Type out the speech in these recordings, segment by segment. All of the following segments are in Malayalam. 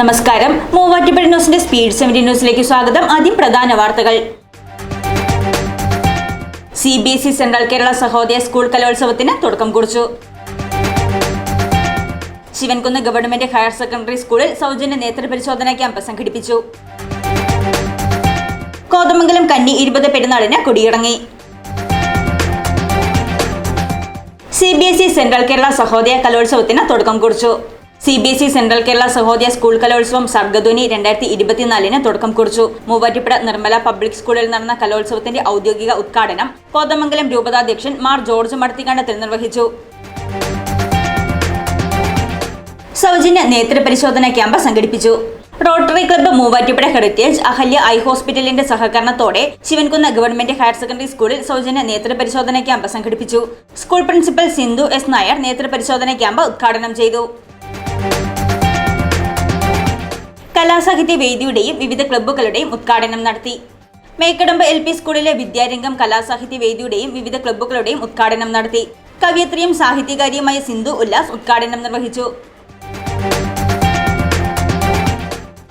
നമസ്കാരം. മൂവാറ്റുപുഴ ന്യൂസിന്റെ സ്പീഡ് സെവന്റി ന്യൂസിലേക്ക് സ്വാഗതം. ആദ്യം പ്രധാന വാർത്തകൾ. C B S E central Kerala Sahodaya school കലോത്സവത്തിന് തുടക്കം കുറിച്ചു. ശിവൻകുന്ന് ഗവൺമെന്റ് ഹയർ സെക്കൻഡറി സ്കൂളിൽ സൗജന്യ നേത്രപരിശോധന ക്യാമ്പ് സംഘടിപ്പിച്ചു. കോതമംഗലം കന്നി ഇരുപത് പെരുന്നാളിന് കൊടിയിറങ്ങി. C B S E central Kerala Sahodaya കലോത്സവത്തിന് തുടക്കം കുറിച്ചു. C B S E central Kerala Sahodaya school കലോത്സവം സർഗധ്വനി രണ്ടായിരത്തി ഇരുപത്തിനാലിന് തുടക്കം കുറിച്ചു. മൂവാറ്റുപുഴ നിർമ്മല പബ്ലിക് സ്കൂളിൽ നടന്ന കലോത്സവത്തിന്റെ ഔദ്യോഗിക ഉദ്ഘാടനം കോതമംഗലം രൂപതാധ്യക്ഷൻ മാർ ജോർജ് മടത്തിക്കണ്ടത്തിൽ നിർവഹിച്ചു. സൗജന്യ നേത്രപരിശോധന ക്യാമ്പ് സംഘടിപ്പിച്ചു. Rotary club Muvattupuzha heritage Ahalya eye ഹോസ്പിറ്റലിന്റെ സഹകരണത്തോടെ ശിവൻകുന്ന് ഗവൺമെന്റ് ഹയർ സെക്കൻഡറി സ്കൂളിൽ സൗജന്യ നേത്രപരിശോധന ക്യാമ്പ് സംഘടിപ്പിച്ചു. School principal Sindhu S Nair നേത്രപരിശോധന camp ഉദ്ഘാടനം ചെയ്തു. കലാസാഹിത്യ വേദിയുടെയും വിവിധ ക്ലബ്ബുകളുടെയും ഉദ്ഘാടനം നടത്തി. മേക്കടമ്പ് എൽ പി സ്കൂളിലെ വിദ്യാരംഗം കലാസാഹിത്യ വേദിയുടെയും വിവിധ ക്ലബ്ബുകളുടെയും ഉദ്ഘാടനം നടത്തി. കവിയത്രിയും സാഹിത്യകാരിയുമായ സിന്ധു ഉല്ലാസ് ഉദ്ഘാടനം നിർവഹിച്ചു.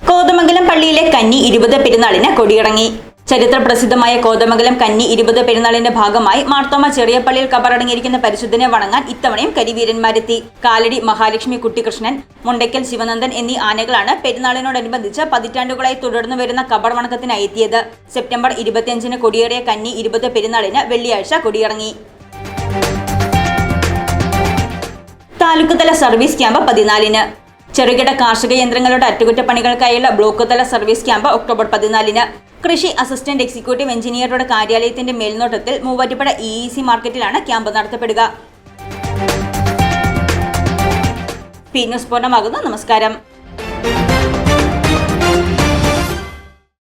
കോതമംഗലം പള്ളിയിലെ കന്നി ഇരുപത് പെരുന്നാളിന് കൊടിയിറങ്ങി. ചരിത്ര പ്രസിദ്ധമായ കോതമംഗലം കന്നി ഇരുപത് പെരുന്നാളിന്റെ ഭാഗമായി മാർത്തോമ ചെറിയപ്പള്ളിയിൽ കബറടങ്ങിയിരിക്കുന്ന പരിശുദ്ധനെ വണങ്ങാൻ ഇത്തവണയും കരിവീരന്മാരെത്തി. കാലടി മഹാലക്ഷ്മി കുട്ടികൃഷ്ണൻ മുണ്ടയ്ക്കൽ ശിവനന്ദൻ എന്നീ ആനകളാണ് പെരുന്നാളിനോടനുബന്ധിച്ച് പതിറ്റാണ്ടുകളായി തുടർന്നു വരുന്ന കബർ വണക്കത്തിനായി എത്തിയത്. സെപ്റ്റംബർ ഇരുപത്തിയഞ്ചിന് കൊടിയേറിയ കന്നി ഇരുപത് പെരുന്നാളിന് വെള്ളിയാഴ്ച കൊടിയിറങ്ങി. താലൂക്ക് തല സർവീസ് ക്യാമ്പ് പതിനാലിന്. ചെറുകിട കാർഷിക യന്ത്രങ്ങളുടെ അറ്റകുറ്റപ്പണികൾക്കായുള്ള ബ്ലോക്ക് തല സർവീസ് ക്യാമ്പ് ഒക്ടോബർ പതിനാലിന്. കൃഷി അസിസ്റ്റന്റ് എക്സിക്യൂട്ടീവ് എഞ്ചിനീയറുടെ കാര്യാലയത്തിന്റെ മേൽനോട്ടത്തിൽ മൂവാറ്റുപുഴ ഇ ഇ സി മാർക്കറ്റിലാണ് ക്യാമ്പ് നടത്തപ്പെടുക. പി ന്യൂസ് പൂർണമാകുന്നു. നമസ്കാരം.